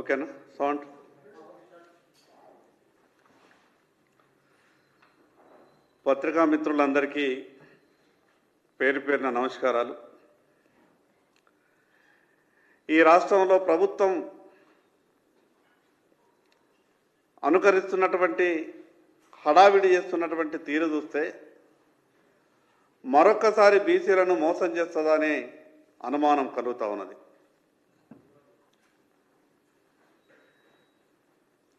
ఓకేనా? సౌండ్. పత్రికా మిత్రులందరికీ పేరు పేరున నమస్కారాలు. ఈ రాష్ట్రంలో ప్రభుత్వం అనుకరిస్తున్నటువంటి హడావిడి చేస్తున్నటువంటి తీరు చూస్తే మరొక్కసారి బీసీలను మోసం చేస్తుందనే అనుమానం కలుగుతా ఉన్నది.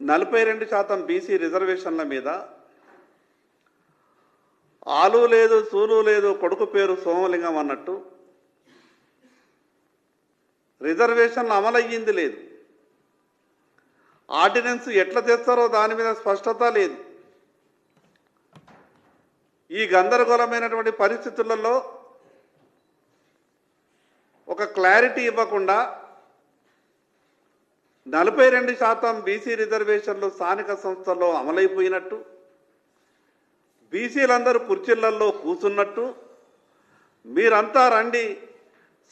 నలభై రెండు శాతం బీసీ రిజర్వేషన్ల మీద ఆలు లేదు సూలు లేదు కొడుకు పేరు సోమలింగం అన్నట్టు రిజర్వేషన్లు అమలయ్యింది లేదు. ఆర్డినెన్స్ ఎట్లా తెస్తారో దాని మీద స్పష్టత లేదు. ఈ గందరగోళమైనటువంటి పరిస్థితులలో ఒక క్లారిటీ ఇవ్వకుండా నలభై రెండు శాతం బీసీ రిజర్వేషన్లు స్థానిక సంస్థల్లో అమలైపోయినట్టు బీసీలందరూ కుర్చీలలో కూర్చున్నట్టు మీరంతా రండి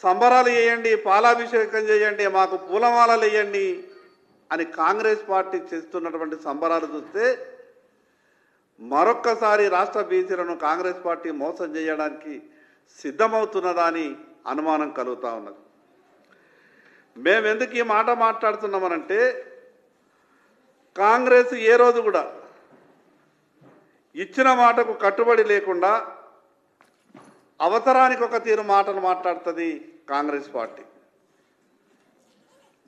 సంబరాలు చేయండి పాలాభిషేకం చేయండి మాకు పూలమాలలు వేయండి అని కాంగ్రెస్ పార్టీ చేస్తున్నటువంటి సంబరాలు చూస్తే మరొక్కసారి రాష్ట్ర బీసీలను కాంగ్రెస్ పార్టీ మోసం చేయడానికి సిద్ధమవుతున్నదా అని అనుమానం కలుగుతూ ఉన్నది. మేము ఎందుకు ఈ మాట మాట్లాడుతున్నామనంటే కాంగ్రెస్ ఏ రోజు కూడా ఇచ్చిన మాటకు కట్టుబడి లేకుండా అవసరానికి ఒక తీరు మాటలు మాట్లాడుతుంది కాంగ్రెస్ పార్టీ.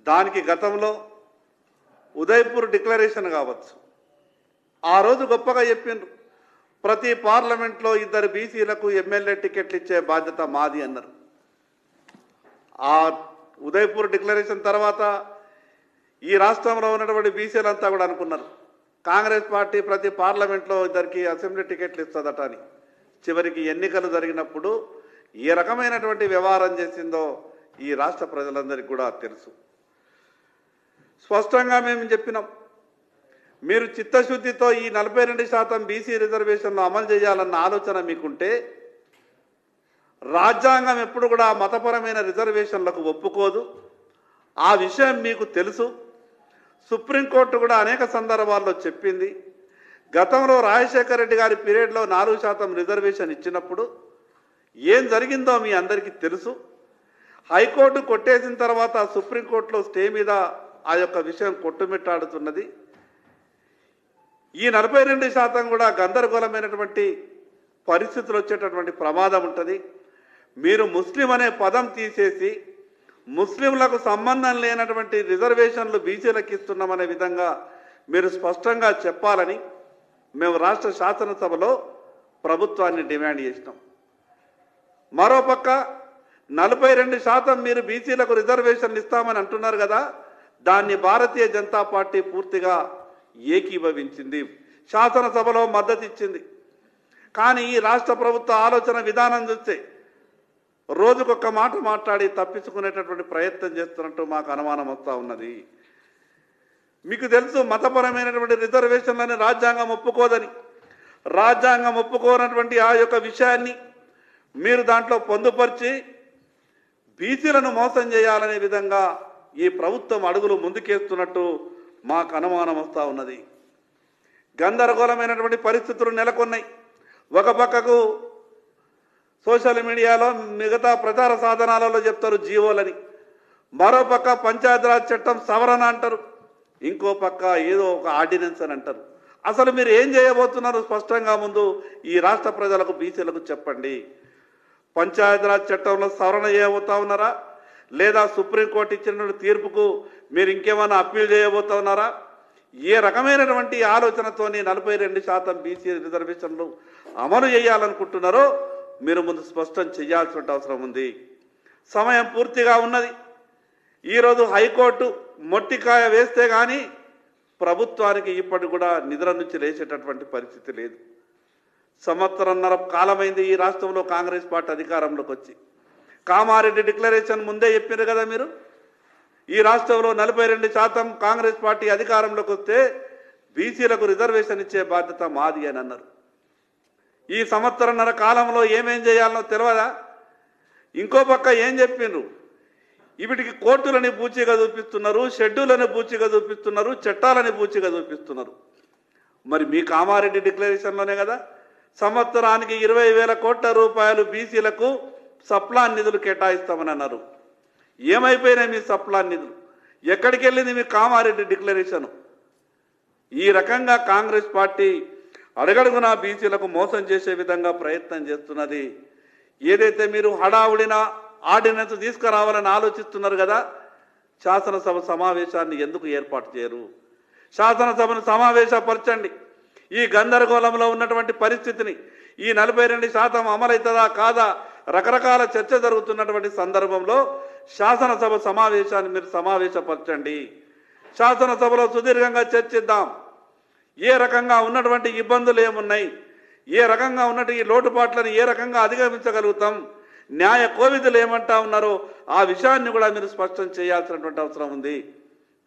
దానికి గతంలో ఉదయ్పూర్ డిక్లరేషన్ కావచ్చు. ఆ రోజు గొప్పగా చెప్పిండ్రు ప్రతి పార్లమెంట్లో ఇద్దరు బీసీలకు ఎమ్మెల్యే టికెట్లు ఇచ్చే బాధ్యత మాది అన్నారు. ఆ ఉదయపూర్ డిక్లరేషన్ తర్వాత ఈ రాష్ట్రంలో ఉన్నటువంటి బీసీలంతా కూడా అనుకున్నారు. కాంగ్రెస్ పార్టీ ప్రతి పార్లమెంట్లో ఇద్దరికి అసెంబ్లీ టికెట్లు ఇస్తుందట అని. చివరికి ఎన్నికలు జరిగినప్పుడు ఏ రకమైనటువంటి వ్యవహారం చేసిందో ఈ రాష్ట్ర ప్రజలందరికీ కూడా తెలుసు. స్పష్టంగా మేము చెప్పినాం. మీరు చిత్తశుద్ధితో ఈ నలభై రెండు శాతం బీసీ రిజర్వేషన్లు అమలు చేయాలన్న ఆలోచన మీకుంటే రాజ్యాంగం ఎప్పుడు కూడా మతపరమైన రిజర్వేషన్లకు ఒప్పుకోదు. ఆ విషయం మీకు తెలుసు. సుప్రీంకోర్టు కూడా అనేక సందర్భాల్లో చెప్పింది. గతంలో రాజశేఖర రెడ్డి గారి పీరియడ్లో నాలుగు శాతం రిజర్వేషన్ ఇచ్చినప్పుడు ఏం జరిగిందో మీ అందరికీ తెలుసు. హైకోర్టు కొట్టేసిన తర్వాత సుప్రీంకోర్టులో స్టే మీద ఆ యొక్క విషయం కొట్టుమిట్టాడుతున్నది. ఈ నలభై రెండు శాతం కూడా గందరగోళమైనటువంటి పరిస్థితులు వచ్చేటటువంటి ప్రమాదం ఉంటుంది. మీరు ముస్లిం అనే పదం తీసేసి ముస్లింలకు సంబంధం లేనటువంటి రిజర్వేషన్లు బీసీలకు ఇస్తున్నామనే విధంగా మీరు స్పష్టంగా చెప్పాలని మేము రాష్ట్ర శాసనసభలో ప్రభుత్వాన్ని డిమాండ్ చేసినాం. మరోపక్క నలభై రెండు శాతం మీరు బీసీలకు రిజర్వేషన్లు ఇస్తామని అంటున్నారు కదా దాన్ని భారతీయ జనతా పార్టీ పూర్తిగా ఏకీభవించింది. శాసనసభలో మద్దతు ఇచ్చింది కానీ ఈ రాష్ట్ర ప్రభుత్వ ఆలోచన విధానం చూస్తే రోజుకొక మాట మాట్లాడి తప్పించుకునేటటువంటి ప్రయత్నం చేస్తున్నట్టు మాకు అనుమానం వస్తూ ఉన్నది. మీకు తెలుసు మతపరమైనటువంటి రిజర్వేషన్లని రాజ్యాంగం ఒప్పుకోదని. రాజ్యాంగం ఒప్పుకోనటువంటి ఆ యొక్క విషయాన్ని మీరు దాంట్లో పొందుపరిచి బీసీలను మోసం చేయాలనే విధంగా ఈ ప్రభుత్వం అడుగులు ముందుకేస్తున్నట్టు మాకు అనుమానం వస్తూ ఉన్నది. గందరగోళమైనటువంటి పరిస్థితులు నెలకొన్నాయి. ఒక పక్కకు సోషల్ మీడియాలో మిగతా ప్రచార సాధనాలలో చెప్తారు జీవోలని. మరో పక్క పంచాయతీరాజ్ చట్టం సవరణ అంటారు. ఇంకో పక్క ఏదో ఒక ఆర్డినెన్స్ అని అంటారు. అసలు మీరు ఏం చేయబోతున్నారు స్పష్టంగా ముందు ఈ రాష్ట్ర ప్రజలకు బీసీలకు చెప్పండి. పంచాయతీరాజ్ చట్టంలో సవరణ చేయబోతా ఉన్నారా? లేదా సుప్రీంకోర్టు ఇచ్చిన తీర్పుకు మీరు ఇంకేమైనా అప్పీల్ చేయబోతా ఉన్నారా? ఏ రకమైనటువంటి ఆలోచనతోని నలభై రెండు శాతం బీసీ రిజర్వేషన్లు అమలు చేయాలనుకుంటున్నారో మీరు ముందు స్పష్టం చేయాల్సిన అవసరం ఉంది. సమయం పూర్తిగా ఉన్నది. ఈరోజు హైకోర్టు మొట్టికాయ వేస్తే కానీ ప్రభుత్వానికి ఇప్పటి కూడా నిద్ర నుంచి లేచేటటువంటి పరిస్థితి లేదు. సంవత్సరంన్నర కాలమైంది ఈ రాష్ట్రంలో కాంగ్రెస్ పార్టీ అధికారంలోకి వచ్చి. కామారెడ్డి డిక్లరేషన్ ముందే చెప్పారు కదా మీరు? ఈ రాష్ట్రంలో నలభై రెండు శాతం కాంగ్రెస్ పార్టీ అధికారంలోకి వస్తే బీసీలకు రిజర్వేషన్ ఇచ్చే బాధ్యత మాది అని అన్నారు. ఈ సంవత్సరంన్నర కాలంలో ఏమేం చేయాలనో తెలియదా ఇంకో పక్క ఏం చెప్పిండ్రు? వీటికి కోర్టులని పూచిగా చూపిస్తున్నారు షెడ్యూళ్ళని పూచిగా చూపిస్తున్నారు చట్టాలని పూచిగా చూపిస్తున్నారు. మరి మీ కామారెడ్డి డిక్లరేషన్లోనే కదా. సంవత్సరానికి ఇరవై వేల కోట్ల రూపాయలు బీసీలకు సప్లాన్ నిధులు కేటాయిస్తామని అన్నారు. ఏమైపోయినాయి మీ సప్లాన్ నిధులు? ఎక్కడికి వెళ్ళింది మీ కామారెడ్డి డిక్లరేషను? ఈ రకంగా కాంగ్రెస్ పార్టీ అడగడుగున బీసీలకు మోసం చేసే విధంగా ప్రయత్నం చేస్తున్నది. ఏదైతే మీరు హడావుడిన ఆర్డినెన్స్ తీసుకురావాలని ఆలోచిస్తున్నారు కదా శాసనసభ సమావేశాన్ని ఎందుకు ఏర్పాటు చేయరు? శాసనసభను సమావేశపరచండి. ఈ గందరగోళంలో ఉన్నటువంటి పరిస్థితిని ఈ నలభై రెండు శాతం అమలవుతుందా కాదా రకరకాల చర్చ జరుగుతున్నటువంటి సందర్భంలో శాసనసభ సమావేశాన్ని మీరు సమావేశపరచండి. శాసనసభలో సుదీర్ఘంగా చర్చిద్దాం. ఏ రకంగా ఉన్నటువంటి ఇబ్బందులు ఏమున్నాయి? ఏ రకంగా ఉన్నటు ఈ లోటుపాట్లను ఏ రకంగా అధిగమించగలుగుతాం? న్యాయ కోవిధులు ఏమంటా ఉన్నారో ఆ విషయాన్ని కూడా మీరు స్పష్టం చేయాల్సినటువంటి అవసరం ఉంది.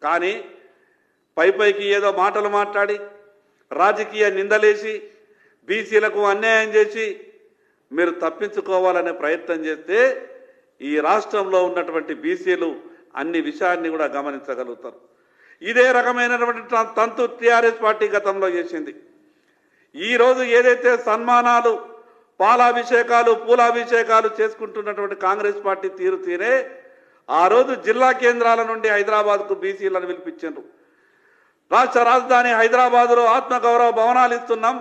కానీ పై పైకి ఏదో మాటలు మాట్లాడి రాజకీయ నిందలేసి బీసీలకు అన్యాయం చేసి మీరు తప్పించుకోవాలనే ప్రయత్నం చేస్తే ఈ రాష్ట్రంలో ఉన్నటువంటి బీసీలు అన్ని విషయాన్ని కూడా గమనించగలుగుతారు. ఇదే రకమైనటువంటి తంతు టీఆర్ఎస్ పార్టీ గతంలో చేసింది. ఈరోజు ఏదైతే సన్మానాలు పాలాభిషేకాలు పూలాభిషేకాలు చేసుకుంటున్నటువంటి కాంగ్రెస్ పార్టీ తీరు తీరే ఆ రోజు జిల్లా కేంద్రాల నుండి హైదరాబాద్కు బీసీలను పిలిపించారు. రాష్ట్ర రాజధాని హైదరాబాదులో ఆత్మగౌరవ భవనాలు ఇస్తున్నాం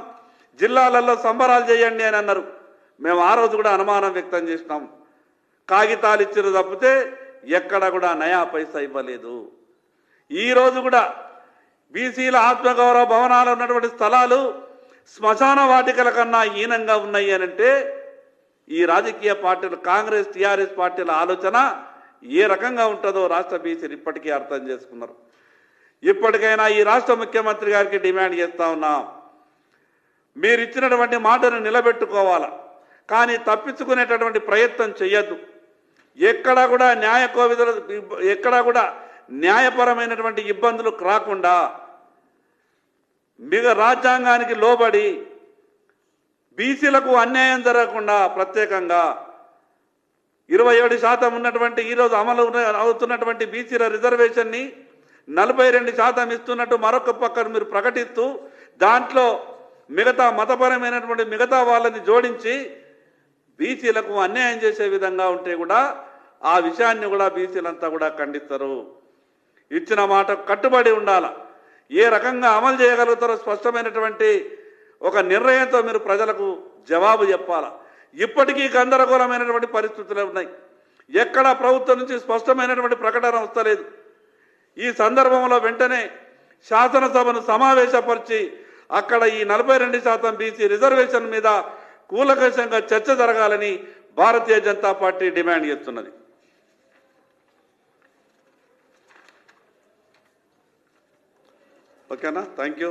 జిల్లాలలో సంబరాలు చేయండి అని అన్నారు. మేము ఆ రోజు కూడా అనుమానం వ్యక్తం చేసినాం. కాగితాలు ఇచ్చిన తప్పితే ఎక్కడ కూడా నయా పైసా ఇవ్వలేదు. ఈరోజు కూడా బీసీల ఆత్మగౌరవ భవనాలు ఉన్నటువంటి స్థలాలు శ్మశాన వాటికల కన్నా హీనంగా ఉన్నాయి అని అంటే ఈ రాజకీయ పార్టీలు కాంగ్రెస్ టీఆర్ఎస్ పార్టీల ఆలోచన ఏ రకంగా ఉంటుందో రాష్ట్ర బీసీలు ఇప్పటికీ అర్థం చేసుకున్నారు. ఇప్పటికైనా ఈ రాష్ట్ర ముఖ్యమంత్రి గారికి డిమాండ్ చేస్తా ఉన్నాం. మీరు ఇచ్చినటువంటి మాటను నిలబెట్టుకోవాలా? కానీ తప్పించుకునేటటువంటి ప్రయత్నం చేయొద్దు ఎక్కడా కూడా న్యాయ కోవిధులు ఎక్కడా కూడా న్యాయపరమైనటువంటి ఇబ్బందులు రాకుండా మిగ రాజ్యాంగానికి లోబడి బీసీలకు అన్యాయం జరగకుండా ప్రత్యేకంగా ఇరవై ఏడు శాతం ఉన్నటువంటి ఈరోజు అమలు అవుతున్నటువంటి బీసీల రిజర్వేషన్ని నలభై రెండు శాతం ఇస్తున్నట్టు మరొక పక్కన మీరు ప్రకటిస్తూ దాంట్లో మిగతా మతపరమైనటువంటి మిగతా వాళ్ళని జోడించి బీసీలకు అన్యాయం చేసే విధంగా ఉంటే కూడా ఆ విషయాన్ని కూడా బీసీలంతా కూడా ఖండిస్తారు. ఇచ్చిన మాట కట్టుబడి ఉండాల. ఏ రకంగా అమలు చేయగలుగుతారో స్పష్టమైనటువంటి ఒక నిర్ణయంతో మీరు ప్రజలకు జవాబు చెప్పాలా. ఇప్పటికీ గందరగోళమైనటువంటి పరిస్థితులు ఉన్నాయి. ఎక్కడ ప్రభుత్వం నుంచి స్పష్టమైనటువంటి ప్రకటన వస్తలేదు. ఈ సందర్భంలో వెంటనే శాసనసభను సమావేశపరిచి అక్కడ ఈ నలభై రెండు శాతం బీసీ రిజర్వేషన్ మీద కూలకషంగా చర్చ జరగాలని భారతీయ జనతా పార్టీ డిమాండ్ చేస్తున్నది. ఓకేనా? థ్యాంక్ యూ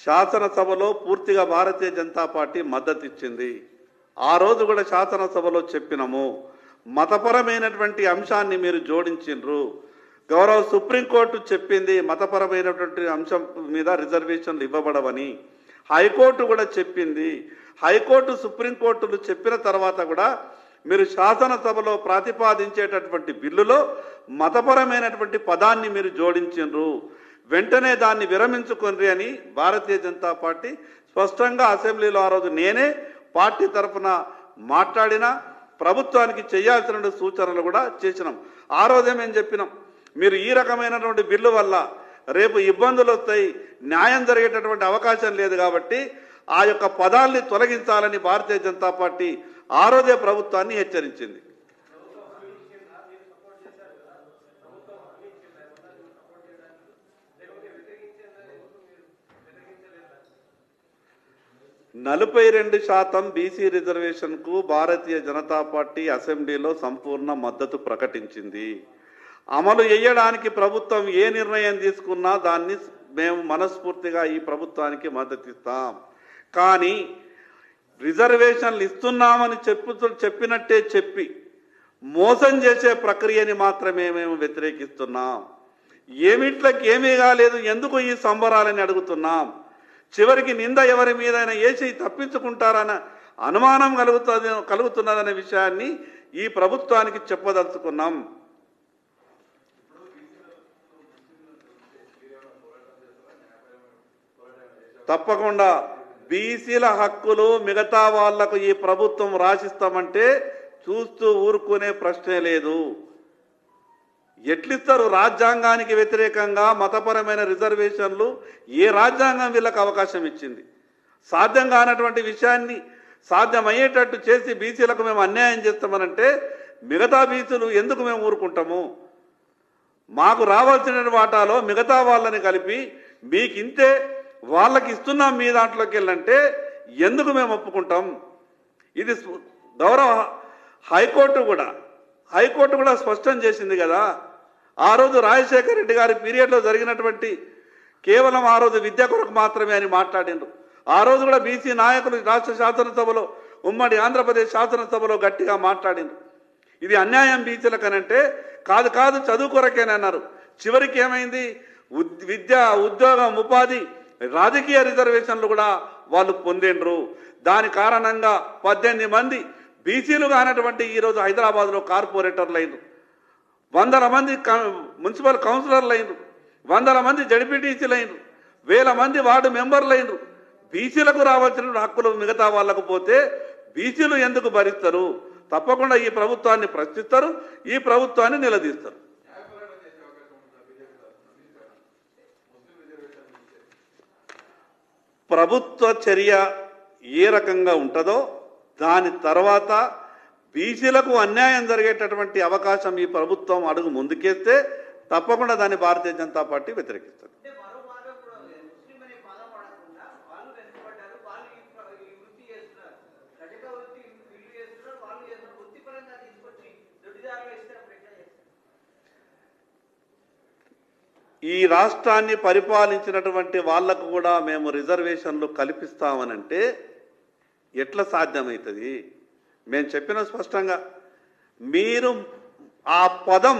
శాసనసభలో పూర్తిగా భారతీయ జనతా పార్టీ మద్దతు ఇచ్చింది ఆ రోజు కూడా శాసనసభలో చెప్పినము మతపరమైనటువంటి అంశాన్ని మీరు జోడించిండ్రు గౌరవ సుప్రీంకోర్టు చెప్పింది మతపరమైనటువంటి అంశం మీద రిజర్వేషన్లు ఇవ్వబడవని. హైకోర్టు కూడా చెప్పింది. హైకోర్టు సుప్రీంకోర్టులు చెప్పిన తర్వాత కూడా మీరు శాసనసభలో ప్రతిపాదించేటటువంటి బిల్లులో మతపరమైనటువంటి పదాన్ని మీరు జోడించిండ్రు వెంటనే దాన్ని విరమించుకొనిరి అని భారతీయ జనతా పార్టీ స్పష్టంగా అసెంబ్లీలో ఆ రోజు నేనే పార్టీ తరఫున మాట్లాడిన ప్రభుత్వానికి చేయాల్సిన సూచనలు కూడా చేసినాం. ఆ రోజే మేము చెప్పినాం మీరు ఈ రకమైనటువంటి బిల్లు వల్ల రేపు ఇబ్బందులు వస్తాయి న్యాయం జరిగేటటువంటి అవకాశం లేదు కాబట్టి ఆ యొక్క పదాల్ని తొలగించాలని భారతీయ జనతా పార్టీ ఆ రోజే ప్రభుత్వాన్ని హెచ్చరించింది. నలభై రెండు శాతం బీసీ రిజర్వేషన్కు భారతీయ జనతా పార్టీ అసెంబ్లీలో సంపూర్ణ మద్దతు ప్రకటించింది. అమలు చేయడానికి ప్రభుత్వం ఏ నిర్ణయం తీసుకున్నా దాన్ని మేము మనస్ఫూర్తిగా ఈ ప్రభుత్వానికి మద్దతిస్తాం. కానీ రిజర్వేషన్లు ఇస్తున్నామని చెప్పు చెప్పినట్టే చెప్పి మోసం చేసే ప్రక్రియని మాత్రమే మేము వ్యతిరేకిస్తున్నాం. ఏమిట్లకి ఏమీ కాలేదు ఎందుకు ఈ సంబరాలని అడుగుతున్నాం? చివరికి నింద ఎవరి మీదైనా వేసి తప్పించుకుంటారన్న అనుమానం కలుగుతుంది కలుగుతున్నదనే విషయాన్ని ఈ ప్రభుత్వానికి చెప్పదలుచుకున్నాం. తప్పకుండా బీసీల హక్కులు మిగతా వాళ్ళకు ఈ ప్రభుత్వం రాసిస్తామంటే చూస్తూ ఊరుకునే ప్రశ్నే లేదు. ఎట్లిస్తారు రాజ్యాంగానికి వ్యతిరేకంగా మతపరమైన రిజర్వేషన్లు? ఏ రాజ్యాంగం వీళ్ళకు అవకాశం ఇచ్చింది? సాధ్యం కానటువంటి విషయాన్ని సాధ్యమయ్యేటట్టు చేసి బీసీలకు మేము అన్యాయం చేస్తామనంటే మిగతా బీసీలు ఎందుకు మేము ఊరుకుంటాము? మాకు రావాల్సిన వాటాలో మిగతా వాళ్ళని కలిపి మీకు ఇంతే వాళ్ళకి ఇస్తున్నాం మీ దాంట్లోకి వెళ్ళంటే ఎందుకు మేము ఒప్పుకుంటాం? ఇది గౌరవ హైకోర్టు కూడా హైకోర్టు కూడా స్పష్టం చేసింది కదా. ఆ రోజు రాజశేఖర రెడ్డి గారి పీరియడ్లో జరిగినటువంటి కేవలం ఆ రోజు విద్య కొరకు మాత్రమే అని మాట్లాడిండ్రు. ఆ రోజు కూడా బీసీ నాయకులు రాష్ట్ర శాసనసభలో ఉమ్మడి ఆంధ్రప్రదేశ్ శాసనసభలో గట్టిగా మాట్లాడిండ్రు. ఇది అన్యాయం బీసీలకనంటే కాదు కాదు చదువు కొరకేనన్నారు. చివరికి ఏమైంది? ఉద్- విద్య ఉద్యోగం ఉపాధి రాజకీయ రిజర్వేషన్లు కూడా వాళ్ళు పొందిండ్రు. దాని కారణంగా పద్దెనిమిది మంది బీసీలు కానటువంటి ఈరోజు హైదరాబాద్లో కార్పొరేటర్లు అయినరు వందల మంది క- మున్సిపల్ కౌన్సిలర్లు అయినరు వందల మంది జడిపిటీసీలు అయినరు వేల మంది వార్డు మెంబర్లు అయినరు బీసీలకు రావాల్సిన హక్కులు మిగతా వాళ్ళకు పోతే బీసీలు ఎందుకు భరిస్తారు? తప్పకుండా ఈ ప్రభుత్వాన్ని ప్రశ్నిస్తారు ఈ ప్రభుత్వాన్ని నిలదీస్తారు. ప్రభుత్వ చర్య ఏ రకంగా ఉంటుందో దాని తర్వాత బీసీలకు అన్యాయం జరిగేటటువంటి అవకాశం ఈ ప్రభుత్వం అడుగు ముందుకేస్తే తప్పకుండా దాన్ని భారతీయ జనతా పార్టీ వ్యతిరేకిస్తుంది అంటే మరో మార్గం కూడా ఉంది ముస్లిం అనే పదం వాడకుండా వాళ్ళు వెనుకబడ్డారు వాళ్ళు ఈ ప్ర- ఈ వృత్తి చేస్తున్నారు రజక వృత్తి వీళ్ళు చేస్తున్నారు వాళ్ళు చేస్తున్నారు వృత్తిపరంగా తీసుకొచ్చి దొడ్డిదారులు ఇస్తే అప్పుడు ఎట్లా చేస్తారు ఈ రాష్ట్రాన్ని పరిపాలించినటువంటి వాళ్ళకు కూడా మేము రిజర్వేషన్లు కల్పిస్తామనంటే ఎట్లా సాధ్యమవుతుంది మేము చెప్పిన స్పష్టంగా మీరు ఆ పదం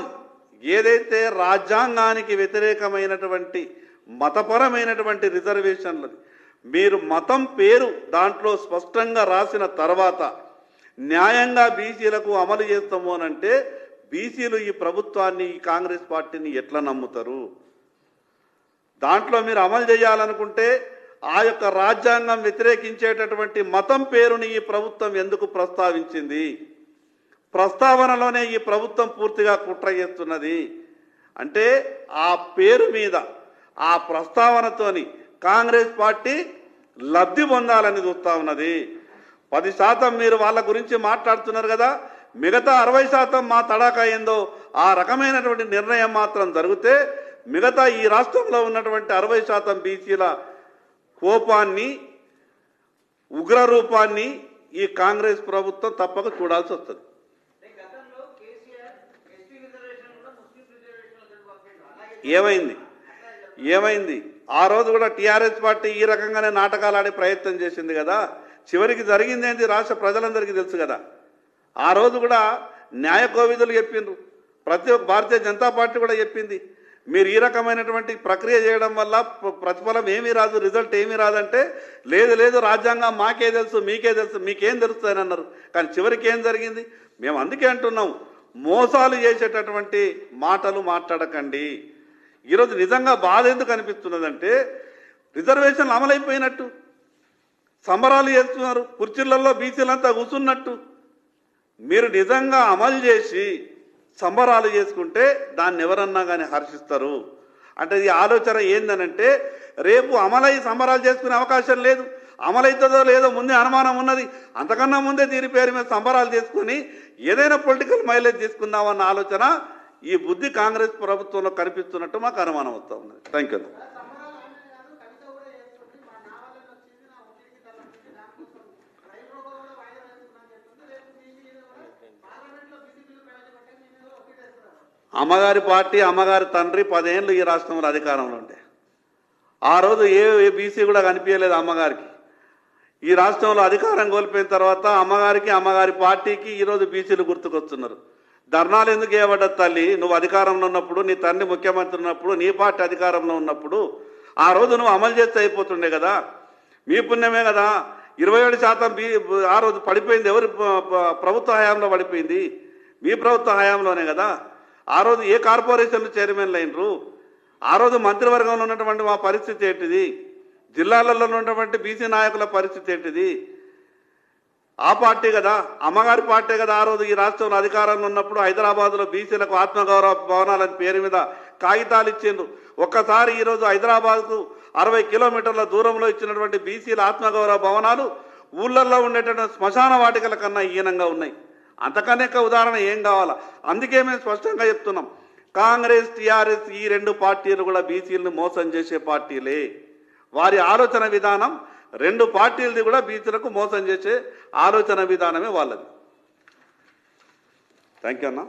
ఏదైతే రాజ్యాంగానికి వ్యతిరేకమైనటువంటి మతపరమైనటువంటి రిజర్వేషన్లు మీరు మతం పేరు దాంట్లో స్పష్టంగా రాసిన తర్వాత న్యాయంగా బీసీలకు అమలు చేస్తాము అనంటే బీసీలు ఈ ప్రభుత్వాన్ని ఈ కాంగ్రెస్ పార్టీని ఎట్లా నమ్ముతారు? దాంట్లో మీరు అమలు చేయాలనుకుంటే ఆ యొక్క రాజ్యాంగం వ్యతిరేకించేటటువంటి మతం పేరుని ఈ ప్రభుత్వం ఎందుకు ప్రస్తావించింది? ప్రస్తావనలోనే ఈ ప్రభుత్వం పూర్తిగా కుట్ర చేస్తున్నది. అంటే ఆ పేరు మీద ఆ ప్రస్తావనతోని కాంగ్రెస్ పార్టీ లబ్ధి పొందాలని చూస్తా ఉన్నది. పది శాతం మీరు వాళ్ళ గురించి మాట్లాడుతున్నారు కదా మిగతా అరవై శాతం మా తడాక ఏందో ఆ రకమైనటువంటి నిర్ణయం మాత్రం జరిగితే మిగతా ఈ రాష్ట్రంలో ఉన్నటువంటి అరవై శాతం బీసీల కోపాన్ని ఉగ్ర రూపాన్ని ఈ కాంగ్రెస్ ప్రభుత్వం తప్పక చూడాల్సి వస్తుంది. ఏమైంది? ఏమైంది? ఆ రోజు కూడా టీఆర్ఎస్ పార్టీ ఈ రకంగానే నాటకాలు ఆడే ప్రయత్నం చేసింది కదా. చివరికి జరిగింది ఏంటి రాష్ట్ర ప్రజలందరికీ తెలుసు కదా. ఆ రోజు కూడా న్యాయ కోవిధులు చెప్పిండ్రు. ప్రతి భారతీయ జనతా పార్టీ కూడా చెప్పింది. మీరు ఈ రకమైనటువంటి ప్రక్రియ చేయడం వల్ల ప్రతిఫలం ఏమీ రాదు రిజల్ట్ ఏమీ రాదంటే లేదు లేదు రాజ్యాంగం మాకే తెలుసు మీకే తెలుసు మీకేం తెలుస్తుందని అన్నారు. కానీ చివరికి ఏం జరిగింది? మేము అందుకే అంటున్నాం మోసాలు చేసేటటువంటి మాటలు మాట్లాడకండి. ఈరోజు నిజంగా బాధ ఎందుకు అనిపిస్తున్నదంటే రిజర్వేషన్లు అమలైపోయినట్టు సంబరాలు చేస్తున్నారు కుర్చీలలో బీసీలంతా కూర్చున్నట్టు. మీరు నిజంగా అమలు చేసి సంబరాలు చేసుకుంటే దాన్ని ఎవరన్నా కానీ హర్షిస్తారు. అంటే ఈ ఆలోచన ఏందనంటే రేపు అమలై సంబరాలు చేసుకునే అవకాశం లేదు. అమలవుతుందో లేదో ముందే అనుమానం ఉన్నది. అంతకన్నా ముందే దీని పేరు మీద సంబరాలు చేసుకుని ఏదైనా పొలిటికల్ మైలేజ్ తీసుకుందామన్న ఆలోచన ఈ బుద్ధి కాంగ్రెస్ ప్రభుత్వంలో కనిపిస్తున్నట్టు మాకు అనుమానం వస్తూ ఉన్నది. థ్యాంక్ యూ సంబరాలు ఆమె కాదు కవిత కూడా చేస్తుంది మా నా వల్ల వచ్చింది నా ఒత్తిడికి తలపెట్టి దానికోసం రైలు రోడ్డు కూడా వాయిదా వేస్తున్నాను చెప్తుంది రేపు బీసీ కూడా పార్లమెంట్లో బీసీ బిల్లు ప్రవేశపెట్టే మీ మీద ఒత్తిడి వేస్తున్నారు అమ్మగారి పార్టీ అమ్మగారి తండ్రి పదేళ్ళు ఈ రాష్ట్రంలో అధికారంలో ఉండే. ఆ రోజు ఏ ఏ బీసీ కూడా కనిపించలేదు అమ్మగారికి. ఈ రాష్ట్రంలో అధికారం కోల్పోయిన తర్వాత అమ్మగారికి అమ్మగారి పార్టీకి ఈరోజు బీసీలు గుర్తుకొస్తున్నారు. ధర్నాలు ఎందుకు చేయబడ్డది తల్లి? నువ్వు అధికారంలో ఉన్నప్పుడు నీ తండ్రి ముఖ్యమంత్రి ఉన్నప్పుడు నీ పార్టీ అధికారంలో ఉన్నప్పుడు ఆ రోజు నువ్వు అమలు చేస్తే అయిపోతుండే కదా. మీ పుణ్యమే కదా. ఇరవై ఏడు శాతం బీ ఆ రోజు పడిపోయింది ఎవరి? ప్రభుత్వ హయాంలో పడిపోయింది. మీ ప్రభుత్వ హయాంలోనే కదా. ఆ రోజు ఏ కార్పొరేషన్లు చైర్మన్లు అయినరు? ఆ రోజు మంత్రివర్గంలో ఉన్నటువంటి మా పరిస్థితి ఏంటిది? జిల్లాలలో ఉన్నటువంటి బీసీ నాయకుల పరిస్థితి ఏంటిది? ఆ పార్టీ కదా అమ్మగారి పార్టీ కదా ఆ రోజు ఈ రాష్ట్రంలో అధికారంలో ఉన్నప్పుడు హైదరాబాద్లో బీసీలకు ఆత్మగౌరవ భవనాలని పేరు మీద కాగితాలు ఇచ్చిండ్రు. ఒక్కసారి ఈరోజు హైదరాబాద్కు అరవై కిలోమీటర్ల దూరంలో ఇచ్చినటువంటి బీసీల ఆత్మగౌరవ భవనాలు ఊళ్ళల్లో ఉండేటటువంటి శ్మశాన వాటికల కన్నా హీనంగా ఉన్నాయి. అంతకనేక ఉదాహరణ ఏం కావాలా? అందుకే మేము స్పష్టంగా చెప్తున్నాం. కాంగ్రెస్ టీఆర్ఎస్ ఈ రెండు పార్టీలు కూడా బీసీలను మోసం చేసే పార్టీలే. వారి ఆలోచన విధానం రెండు పార్టీలది కూడా బీసీలకు మోసం చేసే ఆలోచన విధానమే వాళ్ళది. థ్యాంక్ యూ అన్నా.